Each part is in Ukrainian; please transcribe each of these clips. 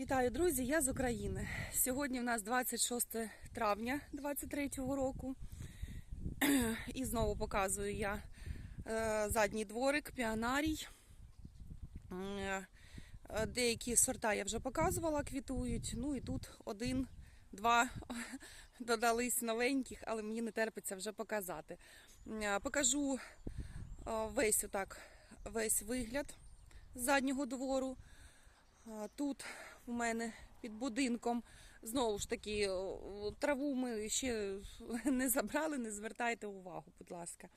Вітаю, друзі! Я з України. Сьогодні в нас 26 травня 23-го року. І знову показую я е, задній дворик, піанарій. Е, Деякі сорта я вже показувала, квітують. Ну і тут один, два додались новеньких, але мені не терпиться вже показати. Е, Покажу весь отак, весь вигляд заднього двору. Тут у мене під будинком знову ж таки траву ми ще не забрали, не звертайте увагу, будь ласка.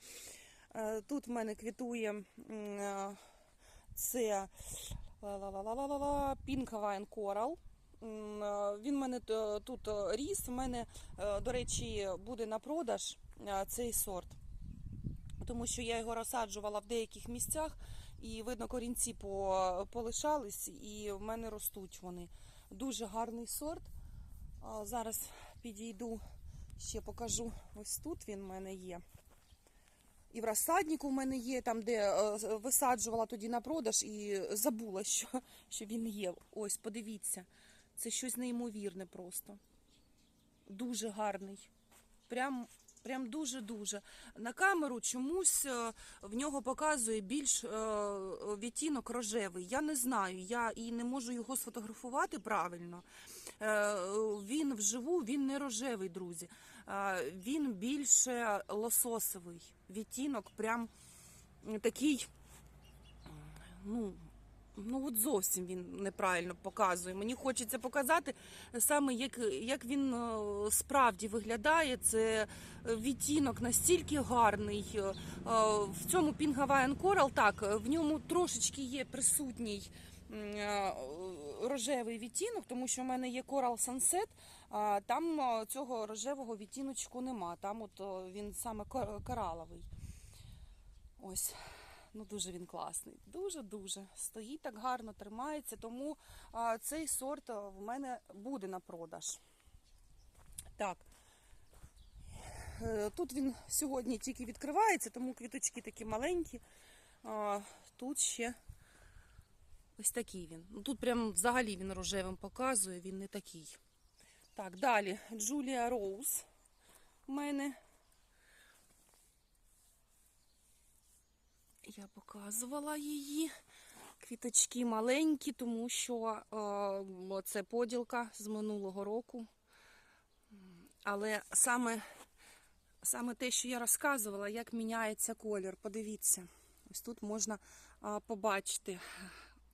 Е, Тут в мене квітує е, це ла-ла-ла-ла-ла-ла, Pink Hawaiian Coral. Е, Він в мене тут е, ріс. У мене, до речі, буде на продаж цей сорт. Тому що я його розсаджувала в деяких місцях, і видно, корінці по, полишались, і в мене ростуть вони. Дуже гарний сорт. Зараз підійду, ще покажу. Ось тут він в мене є. І в розсаднику в мене є, там, де е, висаджувала тоді на продаж, і забула, що, що він є. Ось, подивіться. Це щось неймовірне просто. Дуже гарний. Прям, прям дуже-дуже. На камеру чомусь е, в нього показує більш е, відтінок рожевий. Я не знаю, я і не можу його сфотографувати правильно. Е, Він вживу, він не рожевий, друзі. Він більше лососовий. Відтінок прям такий, ну, Ну, от зовсім він неправильно показує. Мені хочеться показати саме, як, як він е, справді виглядає. Це відтінок настільки гарний. Е, е, В цьому Hawaiian Coral, так, в ньому трошечки є присутній е, рожевий відтінок, тому що в мене є Coral Sunset, а там е, цього рожевого відтіночку нема. Там от е, він саме кораловий. Ось. Ну, дуже він класний. Дуже-дуже. Стоїть так гарно, тримається, тому а, цей сорт в мене буде на продаж. Так. Е, Тут він сьогодні тільки відкривається, тому квіточки такі маленькі. А, тут ще ось такий він. Ну, тут прям взагалі він рожевим показує, він не такий. Так, далі Джулія Роуз у мене. Я показувала її. Квіточки маленькі, тому що е, це поділка з минулого року. Але саме, саме те, що я розказувала, як міняється колір, подивіться. Ось тут можна е, побачити.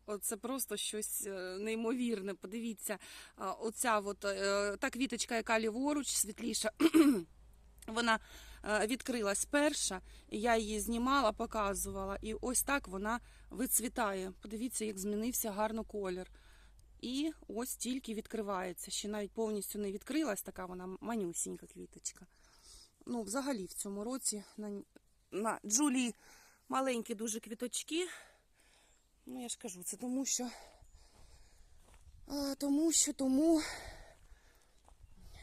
Оце просто щось е, неймовірне. Подивіться, оця от, е, та квіточка, яка ліворуч, світліша. Вона відкрилась перша, я її знімала, показувала, і ось так вона вицвітає. Подивіться, як змінився гарно колір. І ось тільки відкривається. Ще навіть повністю не відкрилась, така вона манюсінька квіточка. Ну, взагалі, в цьому році на, на Джулі маленькі дуже квіточки. Ну, я ж кажу, це тому що. Тому що тому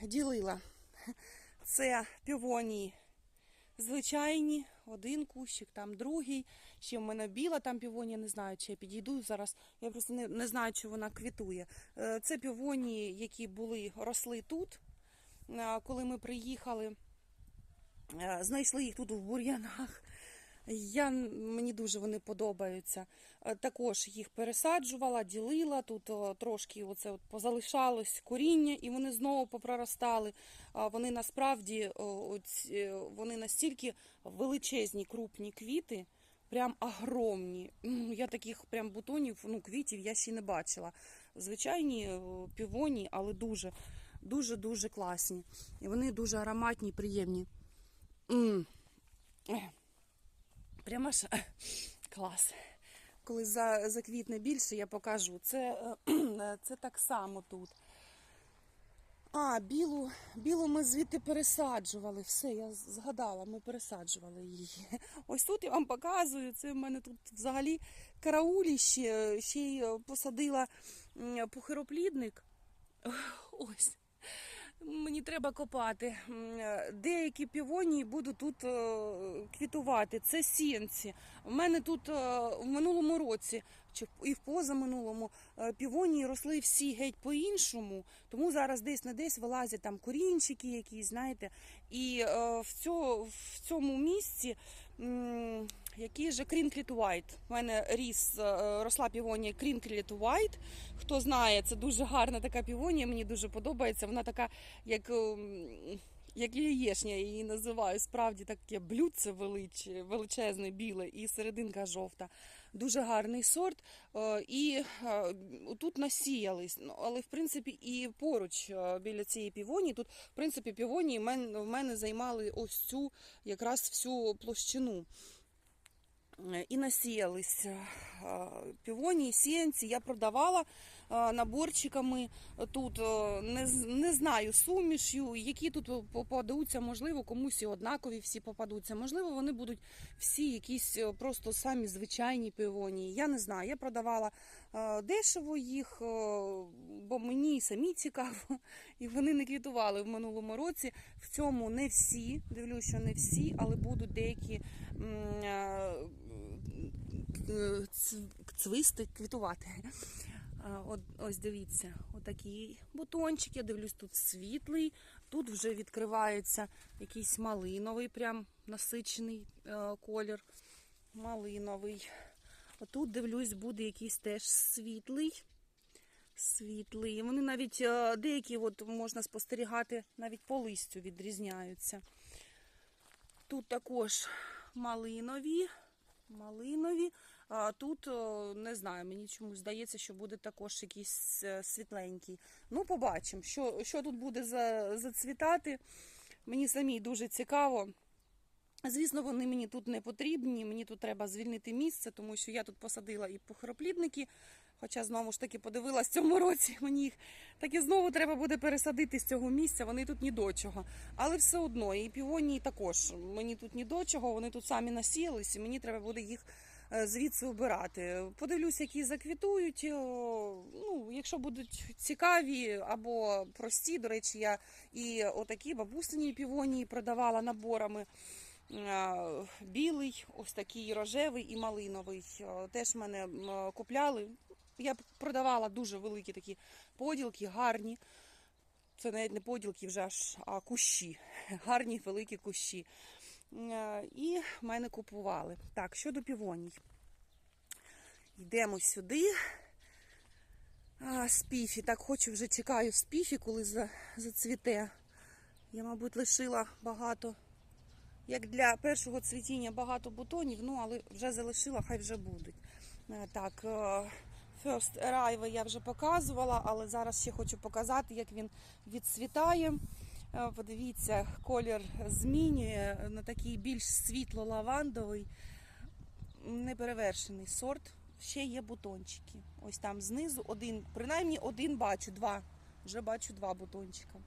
ділила. Це півонії звичайні, один кущик, там другий. Ще в мене біла там півонія, не знаю, чи я підійду зараз. Я просто не, не знаю, чи вона квітує. Е, Це півонії, які були, росли тут, Е, коли ми приїхали. Е, Знайшли їх тут в бур'янах. Я, мені дуже вони подобаються. Е, Також їх пересаджувала, ділила. Тут трошки оце от позалишалось коріння, і вони знову попроростали. Вони насправді е, вони настільки величезні, крупні квіти, прям огромні. Я таких прям бутонів, ну, квітів я ще не бачила. Звичайні півоні, але дуже, дуже, дуже класні. І вони дуже ароматні, приємні. М. Прямо ж клас. Коли за, заквітне більше, я покажу. Це, е, це так само тут. А, білу, білу ми звідти пересаджували. Все, я згадала, ми пересаджували її. Ось тут я вам показую. Це в мене тут взагалі карауліще. Ще й е, посадила м, пухироплідник. Ось. Мені треба копати. Е, Деякі півонії будуть тут е, квітувати. Це сіянці. У мене тут е, в минулому році чи і в позаминулому півонії росли всі геть по-іншому. Тому зараз десь не десь вилазять там корінчики якісь, знаєте. І в, цьому місці який же Крінкліт White. У мене ріс, е, росла півонія Крінкліт White. Хто знає, це дуже гарна така півонія, мені дуже подобається. Вона така, як, ем, як яєшня, я її називаю. Справді таке блюдце велич, величезне, біле і серединка жовта. Дуже гарний сорт. Е, І е, тут насіялись. Ну, Але в принципі і поруч біля цієї півонії, тут в принципі півонії в мене займали ось цю якраз всю площину. Е, І насіялись е, півонії, сіянці. Я продавала е, наборчиками тут. е, Не, не знаю сумішю, які тут попадуться. Можливо, комусь і однакові всі попадуться. Можливо, вони будуть всі якісь е, просто самі звичайні півонії. Я не знаю. Я продавала е, дешево їх, е, бо мені самі цікаво, і вони не квітували в минулому році. В цьому не всі. Дивлюсь, що не всі, але будуть деякі. Цвисти квітувати. От, ось дивіться, отакий бутончик. Я дивлюсь, тут світлий, тут вже відкривається якийсь малиновий, прям насичений е, колір. Малиновий. Отут дивлюсь, буде якийсь теж світлий. Світлий. Вони навіть е, деякі от, можна спостерігати, навіть по листю відрізняються. Тут також малинові. Малинові. А тут не знаю, мені чомусь здається, що буде також якийсь е, світленький. Ну, побачимо, що, що тут буде за, зацвітати. Мені самій дуже цікаво. Звісно, вони мені тут не потрібні. Мені тут треба звільнити місце, тому що я тут посадила і похороплідники. Хоча знову ж таки подивилась цьому році, мені їх так і знову треба буде пересадити з цього місця. Вони тут ні до чого. Але все одно, і півонії також. Мені тут ні до чого, вони тут самі насіялись, і мені треба буде їх е, звідси обирати. Подивлюсь, які заквітують. Ну, якщо будуть цікаві або прості. До речі, я і отакі бабусині півонії продавала наборами. Білий, ось такий рожевий і малиновий. Теж мене купляли. Я продавала дуже великі такі поділки, гарні. Це навіть не поділки вже аж, а кущі. Гарні великі кущі. Е, І мене купували. Так, щодо півоній. Йдемо сюди. А, спіфі. Так, хочу вже чекаю спіфі, коли за, зацвіте. Я, мабуть, лишила багато, як для першого цвітіння, багато бутонів, ну, але вже залишила, хай вже будуть. Е, Так, е, First Arrive я вже показувала, але зараз ще хочу показати, як він відцвітає. Е, Подивіться, колір змінює на такий більш світло-лавандовий, неперевершений сорт. Ще є бутончики. Ось там знизу один, принаймні один бачу, два. Вже бачу два бутончика.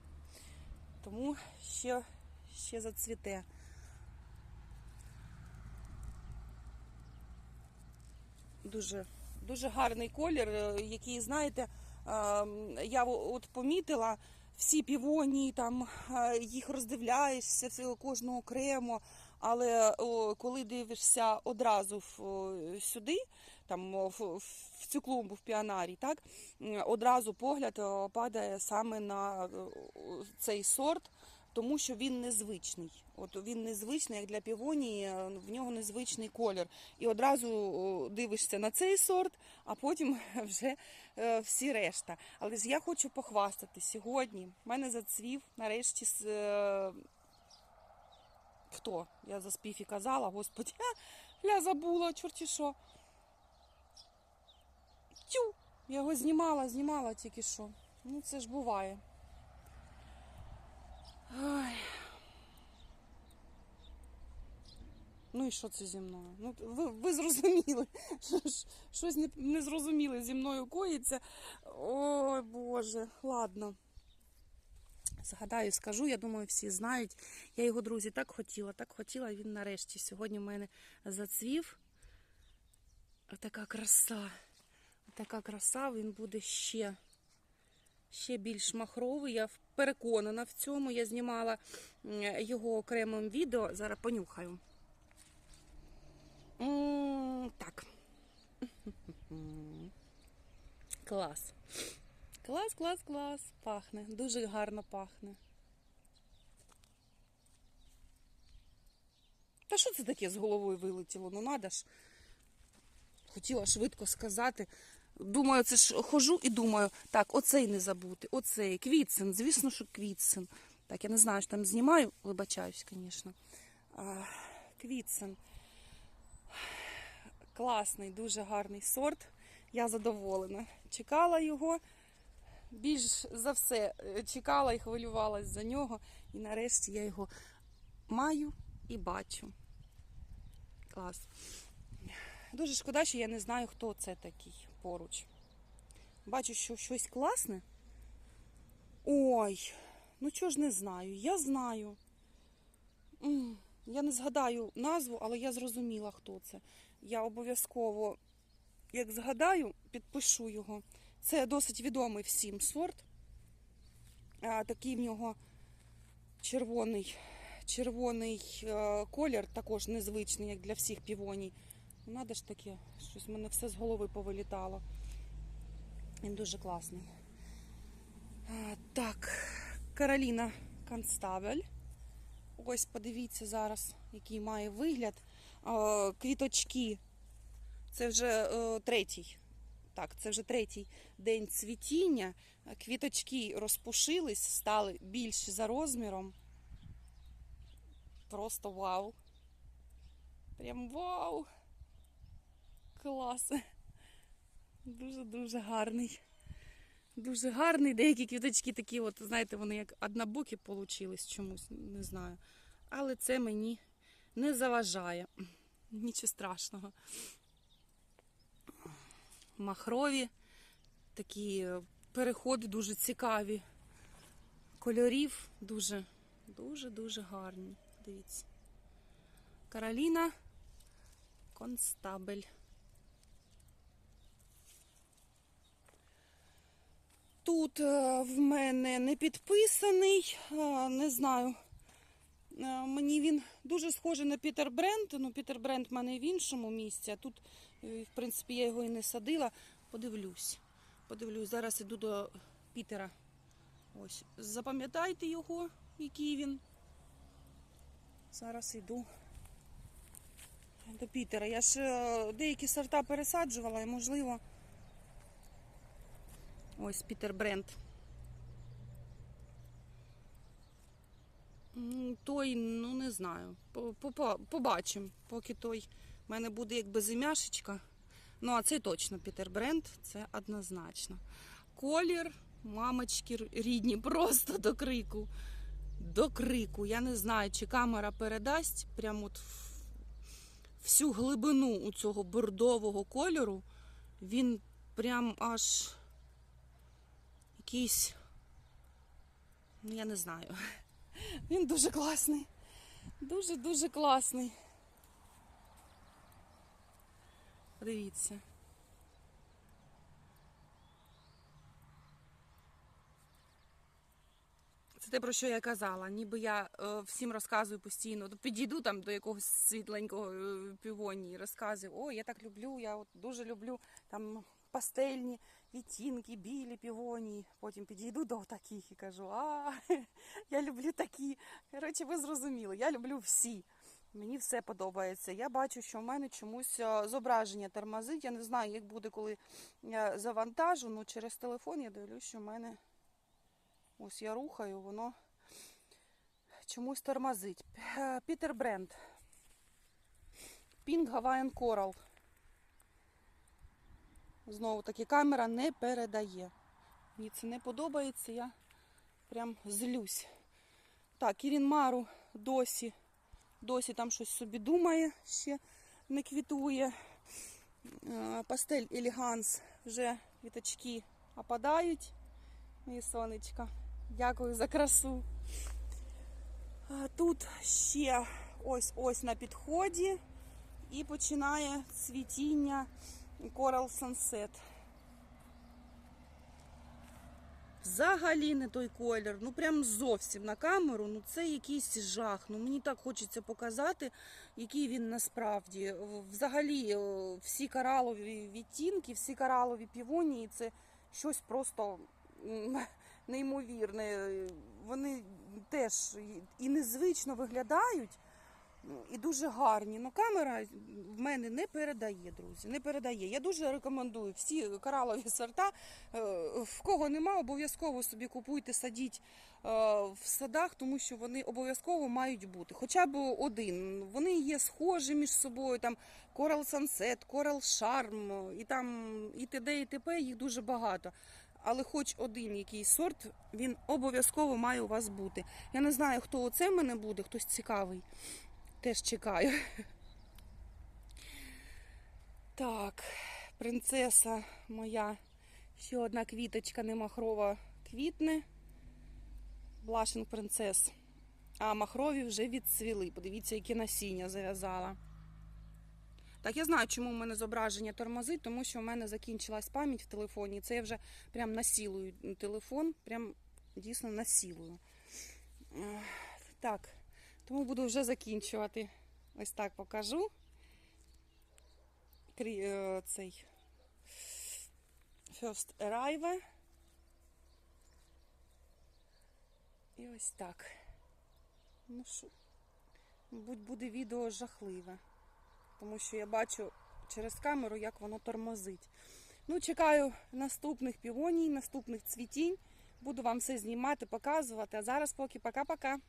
Тому ще, ще зацвіте. Дуже, дуже гарний колір, е, який, знаєте, ем, я от помітила всі півонії, там е, їх роздивляєшся, кожну окремо. Але коли дивишся одразу в, сюди, там в, цю клумбу в піанарі, так одразу погляд падає саме на цей сорт, тому що він незвичний. От він незвичний, як для півонії, е, в нього незвичний колір. І одразу дивишся на цей сорт, а потім вже е, всі решта. Але ж я хочу похвастати сьогодні. В мене зацвів нарешті е, хто? Я за спіфі казала, господи, я забула, чорті що. Тю! Я його знімала, знімала тільки що. Ну це ж буває. Ой. Ну і що це зі мною? Ну, ви, ви зрозуміли, щось не, незрозуміле зі мною коїться. Ой, Боже, ладно. Згадаю, скажу, я думаю, всі знають. Я його, друзі, так хотіла, так хотіла, він нарешті сьогодні в мене зацвів. Така краса. Така краса, він буде ще ще більш махровий. Я переконана в цьому. Я знімала його окремим відео. Зараз понюхаю. М, Так. Клас. Клас, клас, клас. Пахне. Дуже гарно пахне. Та що це таке з головою вилетіло? Ну надо ж. Хотіла швидко сказати. Думаю, це ж хожу і думаю, так, оцей не забути, оцей, квітсен, звісно, що квітсен. Так, я не знаю, що там знімаю, вибачаюсь, звісно. А, Квітсен. Класний, дуже гарний сорт. Я задоволена. Чекала його. Більш за все е, чекала і хвилювалась за нього. І нарешті я його маю і бачу. Клас. Дуже шкода, що я не знаю, хто це такий поруч. Бачу, що щось класне. Ой, ну чого ж не знаю? Я знаю. Я не згадаю назву, але я зрозуміла, хто це. Я обов'язково, як згадаю, підпишу його. Це досить відомий всім сорт. А, такий в нього червоний, червоний е, колір, також незвичний, як для всіх півоній. Надо ж таке, щось в мене все з голови повилітало. Він дуже класний. Так, Кароліна Констабель. Ось подивіться зараз, який має вигляд. Квіточки. Це вже е, третій. Так, це вже третій день цвітіння. Квіточки розпушились, стали більші за розміром. Просто вау. Прям вау. Клас. Дуже-дуже гарний. Дуже гарний. Деякі квіточки такі, от, знаєте, вони як однобокі получились чомусь, не знаю. Але це мені не заважає. Нічого страшного. Махрові, такі переходи дуже цікаві. Кольорів дуже, дуже-дуже гарні. Дивіться. Кароліна Констабель. Тут е, в мене не підписаний, е, не знаю. Е, Мені він дуже схожий на Пітер Бренд. Ну, Пітер Бренд в мене в іншому місці, а тут, в принципі, я його і не садила. Подивлюсь. Подивлюсь, зараз іду до Пітера. Ось. Запам'ятайте його, який він. Зараз йду до Пітера. Я ж деякі сорта пересаджувала і, можливо. Ось Пітер Бренд. Той, ну не знаю. По- по- Побачимо, поки той в мене буде як безім'яшечка. Ну, а це точно Пітер Бренд, це однозначно. Колір, мамочки рідні, просто до крику. До крику. Я не знаю, чи камера передасть прямо от всю глибину у цього бордового кольору. Він прям аж якийсь. Ну, я не знаю. Він дуже класний. Дуже-дуже класний. Подивіться. Це те, про що я казала. Ніби я е, всім розказую постійно. Підійду там до якогось світленького е, півоні і розказую, о, я так люблю, я от дуже люблю там пастельні відтінки, білі півонії. Потім підійду до таких і кажу, а я люблю такі. Коротше, ви зрозуміли, я люблю всі. Мені все подобається. Я бачу, що в мене чомусь е, зображення тормозить. Я не знаю, як буде, коли я завантажу. Ну, через телефон я дивлюсь, що в мене ось я рухаю, воно чомусь тормозить. Пітер Бренд. Pink Hawaiian Coral. Знову таки камера не передає. Мені це не подобається, я прям злюсь. Так, Ірін Мару досі, досі там щось собі думає, ще не квітує. Е, Пастель Еліганс вже квіточки опадають. Мої сонечка. Дякую за красу. Тут ще ось ось на підході і починає цвітіння Coral Sunset. взагалі не той колір. Ну прям зовсім на камеру. Ну це якийсь жах. Ну мені так хочеться показати, який він насправді. Взагалі, е, всі коралові відтінки, всі коралові півонії це щось просто неймовірне. Вони теж і- і незвично виглядають. І дуже гарні. Ну, камера в мене не передає, друзі. Не передає. Я дуже рекомендую всі коралові сорта. е, В кого нема, обов'язково собі купуйте, садіть е, в садах, тому що вони обов'язково мають бути. Хоча б один. Вони є схожі між собою. Там Coral Sunset, Coral Charm, і там і т.д. і т.п. їх дуже багато. Але хоч один якийсь сорт, він обов'язково має у вас бути. Я не знаю, хто оце в мене буде, хтось цікавий. Теж чекаю. Так, принцеса моя. Ще одна квіточка немахрова квітне. Блашинг принцес. А махрові вже відцвіли. Подивіться, які насіння зав'язала. Так, я знаю, чому в мене зображення тормозить, тому що в мене закінчилась пам'ять в телефоні. Це я вже прям насілую телефон, прям дійсно насілую. Так, тому буду вже закінчувати. Ось так покажу. Е, Цей First Arrive. І ось так. Ну що, мабуть, буде відео жахливе. Тому що я бачу через камеру, як воно тормозить. Ну, чекаю наступних півоній, наступних цвітінь. Буду вам все знімати, показувати. А зараз поки пока-пока.